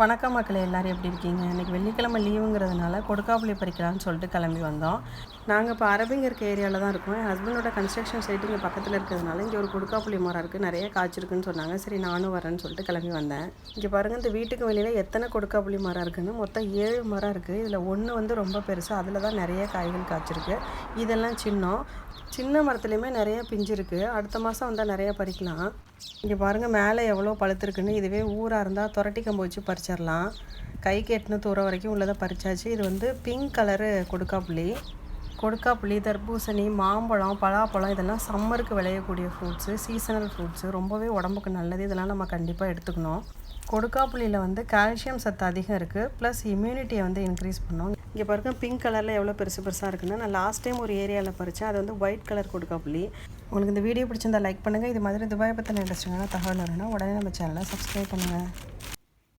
வணக்கம் மக்கள் எல்லோரும் எப்படி இருக்கீங்க? இன்றைக்கி வெள்ளிக்கிழமை லீவுங்கிறதுனால கொடுக்காப்புளி பறிக்கலாம்னு சொல்லிட்டு கிளம்பி வந்தோம். நாங்கள் இப்போ அரபிங்க இருக்க ஏரியாவில் தான் இருக்கோம். என் ஹஸ்பண்டோட கன்ஸ்ட்ரக்ஷன் சைட்டு இங்கே பக்கத்தில் இருக்கிறதுனால இங்கே ஒரு கொடுக்காப்புளி மரம் இருக்குது நிறைய காய்ச்சிருக்குன்னு சொன்னாங்க. சரி நானும் வரேன்னு சொல்லிட்டு கிளம்பி வந்தேன். இங்கே பாருங்கள் இந்த வீட்டுக்கு வெளியில் எத்தனை கொடுக்காப்புளி மரம் இருக்குன்னு மொத்தம் ஏழு மரம் இருக்குது இதில் ஒன்று வந்து ரொம்ப பெருசு அதில் தான் நிறைய காய்கள் காய்ச்சிருக்கு. இதெல்லாம் சின்னம். சின்ன மரத்துலேயுமே நிறைய பிஞ்சு இருக்குது அடுத்த மாதம் வந்தால் நிறைய பறிக்கலாம். இங்கே பாருங்கள் மேலே எவ்வளோ பழுத்துருக்குன்னு. இதுவே ஊராக இருந்தால் துரட்டி கம்பு வச்சு பறிச்சிடலாம். கைக்கு கெட்டின தூரம் வரைக்கும் உள்ளதை பறிச்சாச்சு. இது வந்து பிங்க் கலரு கொடுக்காப்புளி கொடுக்காப்புளி தர்பூசணி மாம்பழம் பலாப்பழம் இதெல்லாம் சம்மருக்கு விளையக்கூடிய ஃப்ரூட்ஸு சீசனல் ஃப்ரூட்ஸு ரொம்பவே உடம்புக்கு நல்லது. இதெல்லாம் நம்ம கண்டிப்பாக எடுத்துக்கணும். கொடுக்காப்புளியில் வந்து கால்சியம் சத்து அதிகம் இருக்குது ப்ளஸ் இம்யூனிட்டியை வந்து இன்க்ரீஸ் பண்ணும். இங்கே பாருங்க பிங்க் கலரில் எவ்வளோ பெருசு பெருசாக இருக்குன்னு நான் லாஸ்ட் டைம் ஒரு ஏரியாவில் பறித்தேன் அது வந்து ஒயிட் கலர் கொடுக்காப்புளி உங்களுக்கு இந்த வீடியோ பிடிச்சிருந்தா லைக் பண்ணுங்கள் இது மாதிரி துபாய் பற்றின இன்ட்ரெஸ்டிங்கான தகவல் வேணும்னா உடனே நம்ம சேனலை சப்ஸ்கிரைப் பண்ணுங்கள்